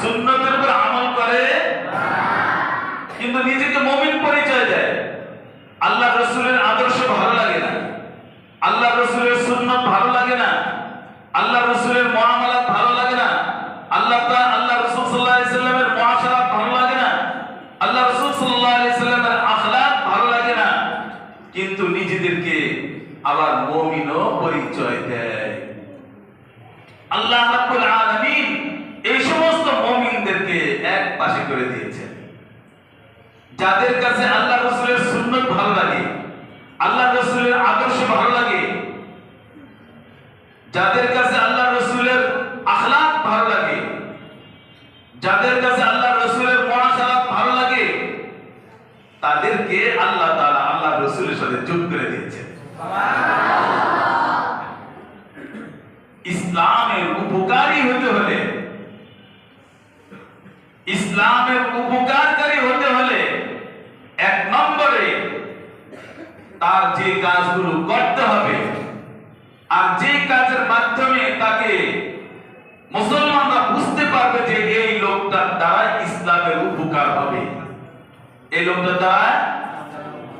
সুন্নতের উপর আমল করে, কিন্তু নিজেকে মমিন পরিচয় দেয়। আল্লাহ রসুলের আদর্শ ভালো লাগে না। আল্লাহ রসুলের সুন্নত ভালো লাগে না। আল্লাহ রসুলের মহামালাত ভালো লাগে না। আল্লাহ আল্লাহ রসুল সাল্লাহ সাল্লামের মহাসারাত ভালো লাগে না। আল্লাহ রসুল সাল্লাহ সাল্লামের আখলাক ভালো লাগে না। কিন্তু নিজেদেরকে আবার মমিনও পরিচয় দেয়। আল্লাহ রাব্বুল এই সমস্ত করে দিয়েছেন। যাদের কাছে আল্লাহ রাসূলের সুন্নাত ভালো লাগে, আল্লাহ রাসূলের আদর্শ ভালো লাগে, যাদের কাছে আল্লাহ রাসূলের আখলাক ভালো লাগে, যাদের কাছে আল্লাহ রাসূলের মুআশারাত ভালো লাগে, তাদেরকে আল্লাহ তারা আল্লাহ রাসূলের সাথে যোগ করে দিয়েছেন। ইসলামের উপকারী হতে হলে ইসলামের উপকারকারী হতে হলে এক নম্বরে তার যে কাজগুলো করতে হবে আর যে কাজের মাধ্যমে তাকে মুসলমানরা বুঝতে পারবে যে এই লোকটার দ্বারা ইসলামের উপকার হবে। এই লোকটার দ্বারা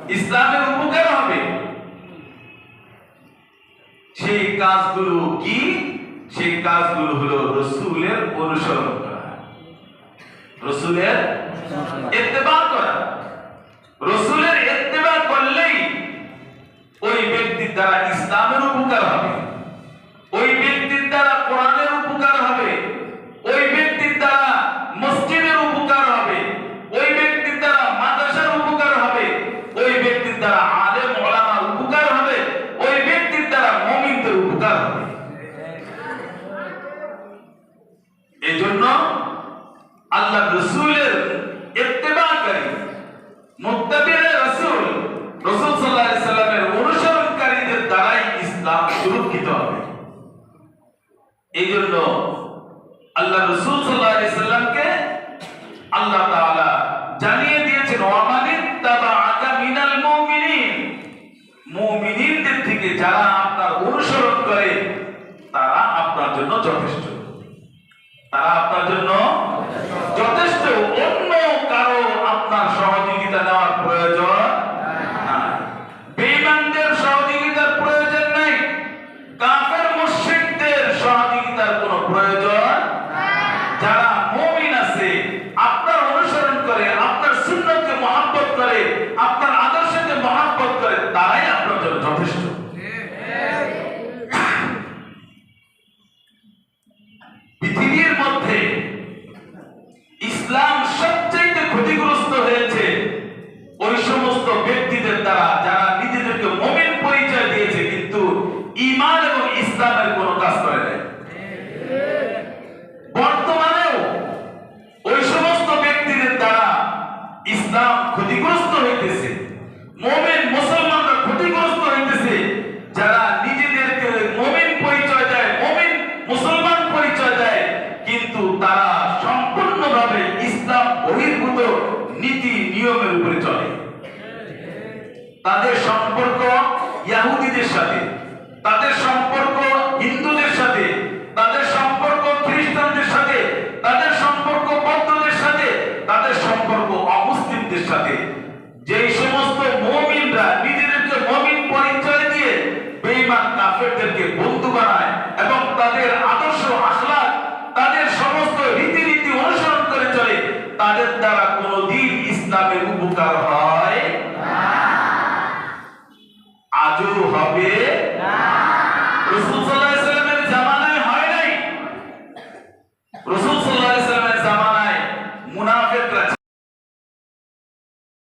ইসলামের উপকার হবে। সেই কাজগুলো কি? সেই কাজগুলো হলো রসুলের অনুসরণ রসুলের ইত্তেবা করা। রসুলের ইত্তেবা করলেই ওই ব্যক্তির দ্বারা ইসলামের উপকার হবে। ওই ব্যক্তির দ্বারা কোরআনের উপকার হবে ওই ব্যক্তির দ্বারা মসজিদের উপকার হবে ওই ব্যক্তির দ্বারা মাদ্রাসার উপকার হবে ওই ব্যক্তির দ্বারা আলেম ওলামার উপকার হবে ওই ব্যক্তির দ্বারা মুমিনদের উপকার হবে এই জন্য মুত্তাবিয়ে রাসূল রাসূল সাল্লাল্লাহু আলাইহি অনুসরণকারীদের দ্বারাই ইসলাম সুরক্ষিত হবে। এই জন্য আল্লাহ রসুল সাল্লাল্লাহু আলাইহি সাল্লামকে আল্লাহ তাআলা জানিয়ে দিয়েছেন ওয়ামানিত্তাবাআকা মিনাল মুমিনিন। থেকে যারা আপনার অনুসরণ করে, তারা আপনার জন্য যথেষ্ট। তারা আপনার জন্য যথেষ্ট অন্য কারও আপনার সহযোগিতা নেওয়ার প্রয়োজন নাই বেঈমানদের সহযোগিতার প্রয়োজন নাই কাফের মুশরিকদের সহযোগিতার কোনো প্রয়োজন যারা মুমিন আছে আপনার অনুসরণ করে আপনার সুন্নতকে মহাব্বত করে আপনার আদর্শকে মহাব্বত করে তারাই আপনার জন্য যথেষ্ট পৃথিবীর মধ্যে ইসলাম সবচাইতে ক্ষতিগ্রস্ত হয়েছে ওই সমস্ত ব্যক্তিদের দ্বারা যারা নিজেদেরকে মুমিন পরিচয় দিয়েছে কিন্তু ঈমান এবং ইসলামের কোনো কাজ করে নাই বর্তমানেও ওই সমস্ত ব্যক্তিদের দ্বারা ইসলাম ক্ষতিগ্রস্ত হইতেছে মুমিন মুসলমানরা ক্ষতিগ্রস্ত হইতেছে যারা নিজেদেরকে মুমিন পরিচয় দেয় মুমিন মুসলমান পরিচয় দেয় কিন্তু তারা সম্পূর্ণভাবে ইসলাম বহির্ভূত নীতি নিয়মের উপরে চলে তাদের সম্পর্ক ইহুদিদের সাথে, তাদের সম্পর্ক হিন্দুদের সাথে, তাদের সম্পর্ক খ্রিস্টানদের সাথে, তাদের সম্পর্ক বৌদ্ধদের সাথে, তাদের সম্পর্ক অমুসলিমদের সাথে। যেই সমস্ত মুমিনরা নিজেদেরকে মুমিন পরিচয় দিয়ে বেঈমান কাফেরদেরকে বন্ধু বানায় এবং তাদের আদর্শ আখলাক তাদের সমস্ত রীতিনীতি অনুসরণ করে চলে, তাদের দ্বারা কোনোদিন ইসলামের উপকার হয়